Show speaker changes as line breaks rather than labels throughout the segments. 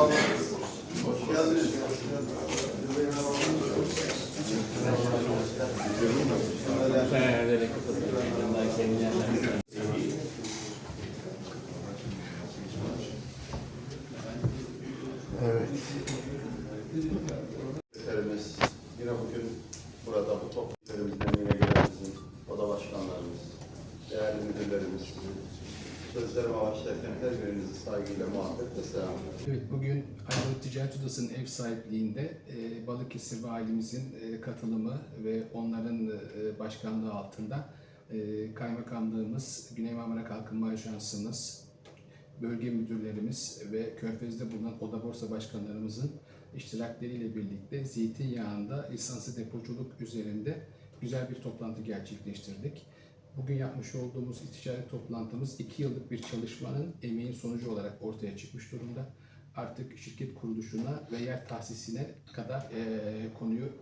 Evet.
Terimiz yine bugün burada bu topluluklarımızdan yine oda başkanlarımız, değerli müdürlerimiz, sözlerime başlarken her birinizi saygıyla, muhabbetle selamlıyorum.
Evet, bugün Ayvalık Ticaret Odası'nın ev sahipliğinde e, Balıkesir Valimizin e, katılımı ve onların e, başkanlığı altında e, Kaymakamlığımız, Güney Marmara Kalkınma Ajansımız, bölge müdürlerimiz ve Körfez'de bulunan oda borsa başkanlarımızın iştirakleriyle birlikte zeytinyağında lisanslı depoculuk üzerinde güzel bir toplantı gerçekleştirdik. Bugün yapmış olduğumuz ticaret toplantımız iki yıllık bir çalışmanın emeğin sonucu olarak ortaya çıkmış durumda. Artık şirket kuruluşuna ve yer tahsisine kadar eee, konuyu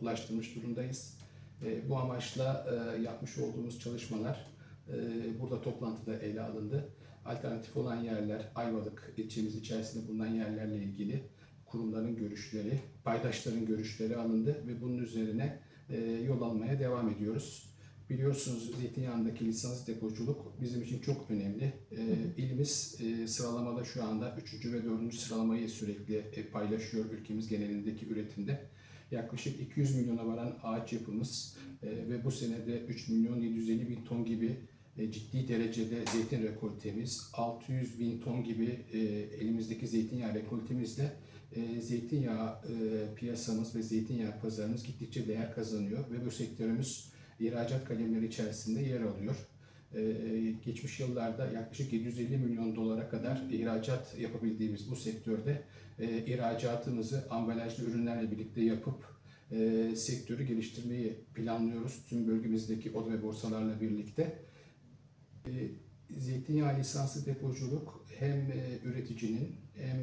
ulaştırmış durumdayız. E, bu amaçla e, yapmış olduğumuz çalışmalar e, burada toplantıda ele alındı. Alternatif olan yerler, Ayvalık ilçemiz içerisinde bulunan yerlerle ilgili kurumların görüşleri, paydaşların görüşleri alındı ve bunun üzerine e, yol almaya devam ediyoruz. Biliyorsunuz zeytinyağındaki lisans depoculuk bizim için çok önemli. E, ilimiz e, sıralamada şu anda 3. ve 4. sıralamayı sürekli e, paylaşıyor ülkemiz genelindeki üretimde. Yaklaşık 200 milyona varan ağaç yapımız e, ve bu senede 3 milyon 750 bin ton gibi e, ciddi derecede zeytin rekoltemiz, 600 bin ton gibi e, elimizdeki zeytinyağı rekoltemizle e, zeytinyağı e, piyasamız ve zeytinyağı pazarımız gittikçe değer kazanıyor ve bu sektörümüz ihracat kalemleri içerisinde yer alıyor. E, geçmiş yıllarda yaklaşık 750 milyon dolara kadar ihracat yapabildiğimiz bu sektörde e, ihracatımızı ambalajlı ürünlerle birlikte yapıp e, sektörü geliştirmeyi planlıyoruz tüm bölgemizdeki oda ve borsalarla birlikte. E, zeytinyağı lisanslı depoculuk hem üreticinin hem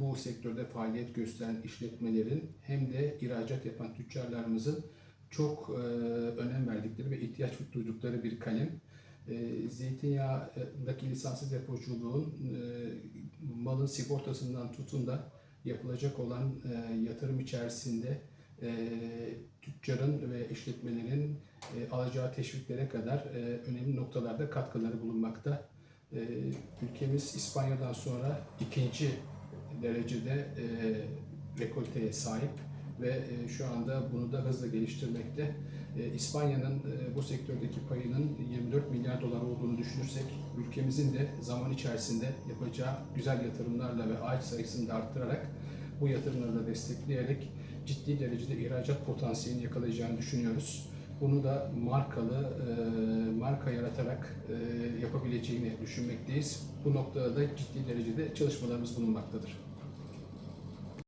bu sektörde faaliyet gösteren işletmelerin hem de ihracat yapan tüccarlarımızın çok e, önem verdikleri ve ihtiyaç duydukları bir kalem. E, zeytinyağındaki lisanslı depoculuğun e, malın sigortasından tutun da yapılacak olan e, yatırım içerisinde e, tüccarın ve işletmelerin e, alacağı teşviklere kadar e, önemli noktalarda katkıları bulunmakta. E, ülkemiz İspanya'dan sonra ikinci derecede e, rekolteye sahip ve e, şu anda bunu da hızla geliştirmekte. E, İspanya'nın e, bu sektördeki payının 24 milyar dolar olduğunu düşünürsek ülkemizin de zaman içerisinde yapacağı güzel yatırımlarla ve ağaç sayısını da arttırarak bu yatırımları da destekleyerek ciddi derecede ihracat potansiyelini yakalayacağını düşünüyoruz. Bunu da markalı, marka yaratarak yapabileceğini düşünmekteyiz. Bu noktada da ciddi derecede çalışmalarımız bulunmaktadır.